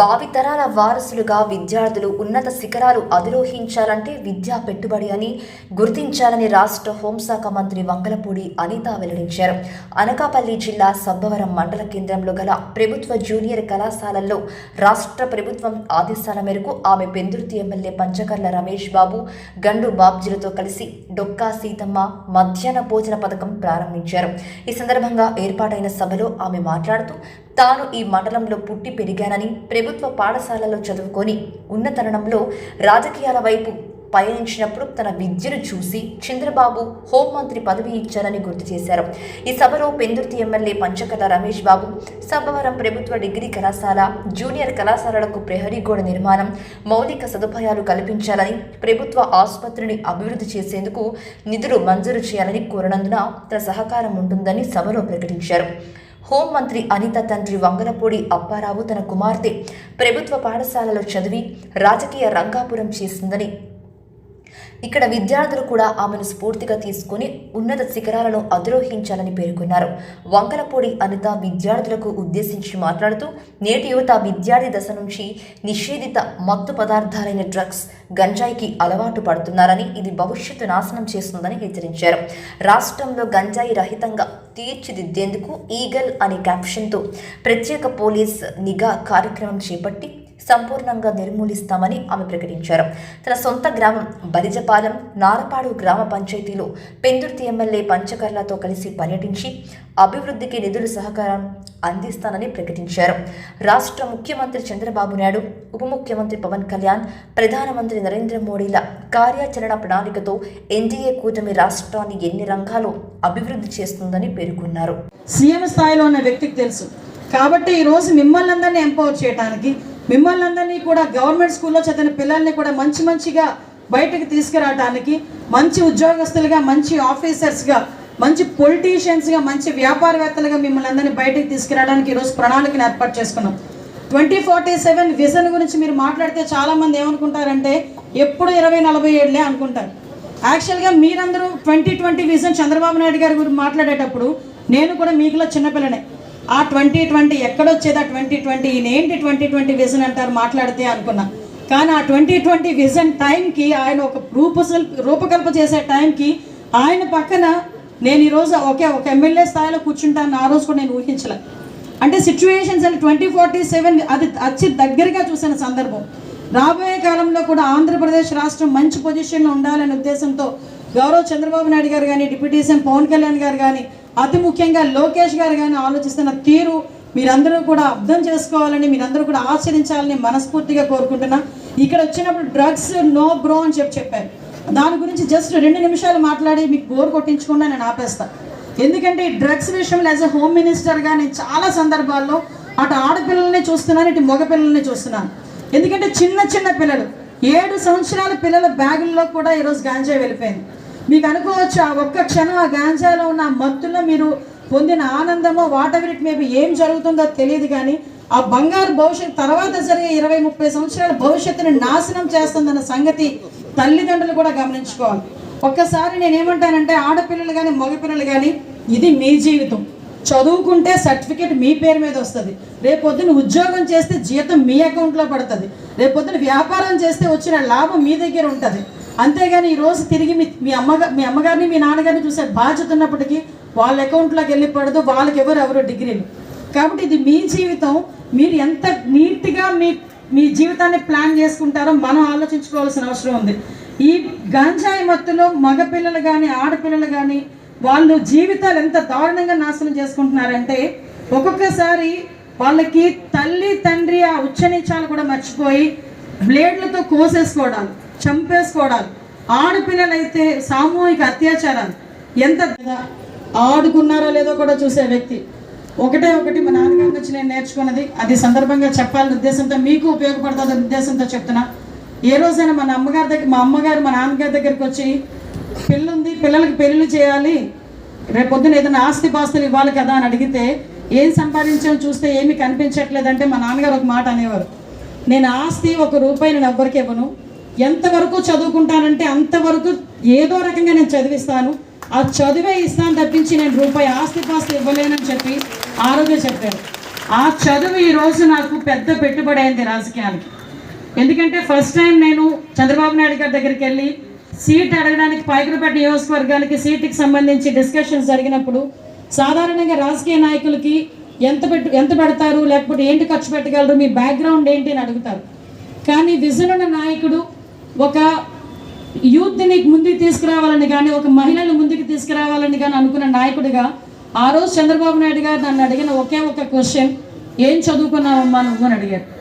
భావితరాల వారసులుగా విద్యార్థులు ఉన్నత శిఖరాలు అధిరోహించాలంటే విద్యా పెట్టుబడి అని గుర్తించాలని రాష్ట్ర హోంశాఖ మంత్రి వంగలపూడి అనిత వెల్లడించారు. అనకాపల్లి జిల్లా సబ్బవరం మండల కేంద్రంలో గల ప్రభుత్వ జూనియర్ కళాశాలల్లో రాష్ట్ర ప్రభుత్వం ఆదేశాల మేరకు ఆమె పెందుర్తి ఎమ్మెల్యే పంచకర్ల రమేష్ బాబు గండు బాబ్జీలతో కలిసి డొక్కా సీతమ్మ మధ్యాహ్న భోజన పథకం ప్రారంభించారు. ఈ సందర్భంగా ఏర్పాటైన సభలో ఆమె మాట్లాడుతూ తాను ఈ మండలంలో పుట్టి పెరిగానని ప్రభుత్వ పాఠశాలలో చదువుకొని ఉన్నతరుణంలో రాజకీయాల వైపు పయనించినప్పుడు తన విద్యను చూసి చంద్రబాబు హోంమంత్రి పదవి ఇచ్చారని గుర్తు చేశారు. ఈ సభలో పెందుర్తి ఎమ్మెల్యే పంచకథ రమేష్ బాబు సబ్బవరం ప్రభుత్వ డిగ్రీ కళాశాల జూనియర్ కళాశాలలకు ప్రహరీ గోడ నిర్మాణం మౌలిక సదుపాయాలు కల్పించాలని ప్రభుత్వ ఆసుపత్రిని అభివృద్ధి చేసేందుకు నిధులు మంజూరు చేయాలని కోరినందున తన సహకారం ఉంటుందని సభలో ప్రకటించారు. హోంమంత్రి అనిత తండ్రి వంగలపూడి అప్పారావు తన కుమార్తె ప్రభుత్వ పాఠశాలలో చదివి రాజకీయ రంగాపురం చేసిందని ఇక్కడ విద్యార్థులు కూడా ఆమెను స్ఫూర్తిగా తీసుకుని ఉన్నత శిఖరాలను అధిరోహించాలని పేర్కొన్నారు. వంకలపూడి అనిత విద్యార్థులకు ఉద్దేశించి మాట్లాడుతూ నేటి యువత విద్యార్థి దశ నుంచి నిషేధిత మత్తు పదార్థాలైన డ్రగ్స్ గంజాయికి అలవాటు పడుతున్నారని ఇది భవిష్యత్తు నాశనం చేస్తుందని హెచ్చరించారు. రాష్ట్రంలో గంజాయి రహితంగా తీర్చిదిద్దేందుకు ఈగల్ అనే క్యాప్షన్తో ప్రత్యేక పోలీస్ నిఘా కార్యక్రమం చేపట్టి సంపూర్ణంగా నిర్మూలిస్తామని ఆమె ప్రకటించారు. తన సొంత గ్రామం బలిజపాలెం నారపాడు గ్రామ పంచాయతీలో పెందుర్తి ఎమ్మెల్యే పంచకర్లతో కలిసి పర్యటించి అభివృద్ధికి నిధులు సహకారం అందిస్తానని ప్రకటించారు. రాష్ట్ర ముఖ్యమంత్రి చంద్రబాబు నాయుడు ఉప ముఖ్యమంత్రి పవన్ కళ్యాణ్ ప్రధానమంత్రి నరేంద్ర మోడీల కార్యాచరణ ప్రణాళికతో ఎన్డీఏ కూటమి రాష్ట్రాన్ని ఎన్ని రంగాల్లో అభివృద్ధి చేస్తుందని పేర్కొన్నారు. సీఎం స్థాయిలో ఉన్న వ్యక్తికి తెలుసు. కాబట్టి ఈరోజు మిమ్మల్ని అందరినీ ఎంపవర్ చేయడానికి మిమ్మల్ని అందరినీ కూడా గవర్నమెంట్ స్కూల్లో చదివిన పిల్లల్ని కూడా మంచి మంచిగా బయటకు తీసుకురావడానికి మంచి ఉద్యోగస్తులుగా మంచి ఆఫీసర్స్గా మంచి పొలిటీషియన్స్గా మంచి వ్యాపారవేత్తలుగా మిమ్మల్ని అందరినీ బయటకు తీసుకురావడానికి ఈరోజు ప్రణాళికను ఏర్పాటు చేసుకున్నాం. ట్వంటీ ఫార్టీ సెవెన్ విజన్ గురించి మీరు మాట్లాడితే చాలామంది ఏమనుకుంటారంటే ఎప్పుడు ఇరవై నలభై ఏళ్ళే అనుకుంటారు. యాక్చువల్గా మీరందరూ twenty twenty vision Chandrababu Naidu గారి గురించి మాట్లాడేటప్పుడు నేను కూడా మీకులో చిన్నపిల్లనే. ఆ ట్వంటీ ట్వంటీ ఎక్కడొచ్చేదా? ట్వంటీ ట్వంటీ ట్వంటీ ఏంటి ట్వంటీ ట్వంటీ విజన్ అంటారు మాట్లాడితే అనుకున్నా. కానీ ఆ ట్వంటీ ట్వంటీ విజన్ టైంకి ఆయన ఒక రూప రూపకల్ప చేసే టైంకి ఆయన పక్కన నేను ఈరోజు ఒకే ఒక ఎమ్మెల్యే స్థాయిలో కూర్చుంటాను ఆ రోజు కూడా నేను ఊహించలే. అంటే situations and twenty forty seven అది అచ్చి దగ్గరగా చూసిన సందర్భం. రాబోయే కాలంలో కూడా ఆంధ్రప్రదేశ్ రాష్ట్రం మంచి పొజిషన్లో ఉండాలనే ఉద్దేశంతో గౌరవ్ చంద్రబాబు నాయుడు గారు కానీ డిప్యూటీ సీఎం పవన్ కళ్యాణ్ గారు కానీ అతి ముఖ్యంగా లోకేష్ గారు కానీ ఆలోచిస్తున్న తీరు మీరందరూ కూడా అర్థం చేసుకోవాలని మీరందరూ కూడా ఆచరించాలని మనస్ఫూర్తిగా కోరుకుంటున్నా. ఇక్కడ వచ్చినప్పుడు డ్రగ్స్ నో బ్రో అని చెప్పి చెప్పారు. దాని గురించి జస్ట్ రెండు నిమిషాలు మాట్లాడి మీకు బోర్ కొట్టించకుండా నేను ఆపేస్తాను ఎందుకంటే ఈ డ్రగ్స్ విషయంలో యాజ్ అ హోమ్ మినిస్టర్గా నేను చాలా సందర్భాల్లో అటు ఆడపిల్లల్ని చూస్తున్నాను ఇటు మగ పిల్లల్ని చూస్తున్నాను. ఎందుకంటే చిన్న చిన్న పిల్లలు ఏడు సంవత్సరాల పిల్లల బ్యాగుల్లో కూడా ఈరోజు గాంజా వెళ్ళిపోయింది. మీకు అనుకోవచ్చు? ఆ ఒక్క క్షణం ఆ గాంజాలో ఉన్న మత్తులో మీరు పొందిన ఆనందమో వాటెవర్ ఇట్ మేబీ ఏం జరుగుతుందో తెలియదు కానీ ఆ బంగారు భవిష్యత్తు తర్వాత జరిగే ఇరవై ముప్పై సంవత్సరాల భవిష్యత్తుని నాశనం చేస్తుందన్న సంగతి తల్లిదండ్రులు కూడా గమనించుకోవాలి. ఒక్కసారి నేను ఏమంటానంటే ఆడపిల్లలు కానీ మగపిల్లలు కానీ ఇది మీ జీవితం. చదువుకుంటే సర్టిఫికేట్ మీ పేరు మీద వస్తుంది. రేపొద్దున ఉద్యోగం చేస్తే జీతం మీ అకౌంట్లో పడుతుంది. రేపొద్దున వ్యాపారం చేస్తే వచ్చిన లాభం మీ దగ్గర ఉంటుంది. అంతేగాని ఈ రోజు తిరిగి మీ మీ అమ్మగా మీ అమ్మగారిని మీ నాన్నగారిని చూసే బాధ్యత ఉన్నప్పటికీ వాళ్ళ అకౌంట్లోకి వెళ్ళి పడదు వాళ్ళకి ఎవరు ఎవరు డిగ్రీలు. కాబట్టి ఇది మీ జీవితం మీరు ఎంత నీట్గా మీ మీ జీవితాన్ని ప్లాన్ చేసుకుంటారో మనం ఆలోచించుకోవాల్సిన అవసరం ఉంది. ఈ గంజాయి మత్తులో మగపిల్లలు కానీ ఆడపిల్లలు కానీ వాళ్ళు జీవితాలు ఎంత దారుణంగా నాశనం చేసుకుంటున్నారంటే ఒక్కొక్కసారి వాళ్ళకి తల్లి తండ్రి ఆ ఉచ్చనీచాలు కూడా మర్చిపోయి బ్లేడ్లతో కోసేసుకోవడాలు. చంపేసుకోవడాలు. ఆడపిల్లలైతే సామూహిక అత్యాచారాలు. ఎంత ఆడుకున్నారో లేదో కూడా చూసే వ్యక్తి. ఒకటే ఒకటి మా నాన్నగారి నుంచి నేను నేర్చుకున్నది. అది సందర్భంగా చెప్పాలనే ఉద్దేశంతో మీకు ఉపయోగపడుతుంది ఉద్దేశంతో చెప్తున్నా. ఏ రోజైనా మన అమ్మగారి దగ్గర మా అమ్మగారు మా నాన్నగారి దగ్గరికి వచ్చి పిల్లుంది పిల్లలకి పెళ్ళిళ్ళు చేయాలి. రేపొద్దున ఏదైనా ఆస్తి పాస్తులు ఇవ్వాలి కదా అని అడిగితే ఏం సంపాదించాం చూస్తే ఏమీ కనిపించట్లేదంటే మా నాన్నగారు ఒక మాట అనేవారు. నేను ఆస్తి ఒక రూపాయి నేను ఎవ్వరికి ఇవ్వను. ఎంతవరకు చదువుకుంటానంటే అంతవరకు ఏదో రకంగా నేను చదివిస్తాను. ఆ చదివే ఇస్తాను తప్పించి నేను రూపాయి ఆస్తి పాస్తి ఇవ్వలేనని చెప్పి ఆ రోజే చెప్పారు. ఆ చదువు ఈరోజు నాకు పెద్ద పెట్టుబడి అయింది రాజకీయానికి. ఎందుకంటే ఫస్ట్ టైం నేను చంద్రబాబు నాయుడు గారి దగ్గరికి వెళ్ళి సీట్ అడగడానికి పాయకులపేట నియోజకవర్గానికి సీటుకి సంబంధించి డిస్కషన్స్ జరిగినప్పుడు సాధారణంగా రాజకీయ నాయకులకి ఎంత పెట్టు ఎంత పెడతారు లేకపోతే ఏంటి ఖర్చు పెట్టగలరు మీ బ్యాక్గ్రౌండ్ ఏంటి అని అడుగుతారు. కానీ విజనున్న నాయకుడు ఒక యూత్ని ముందుకు తీసుకురావాలని కానీ ఒక మహిళను ముందుకు తీసుకురావాలని కానీ అనుకున్న నాయకుడిగా ఆ రోజు చంద్రబాబు నాయుడు గారు నన్ను అడిగిన ఒకే ఒక క్వశ్చన్ ఏం చదువుకున్నావమ్మా నువ్వు అని అడిగారు.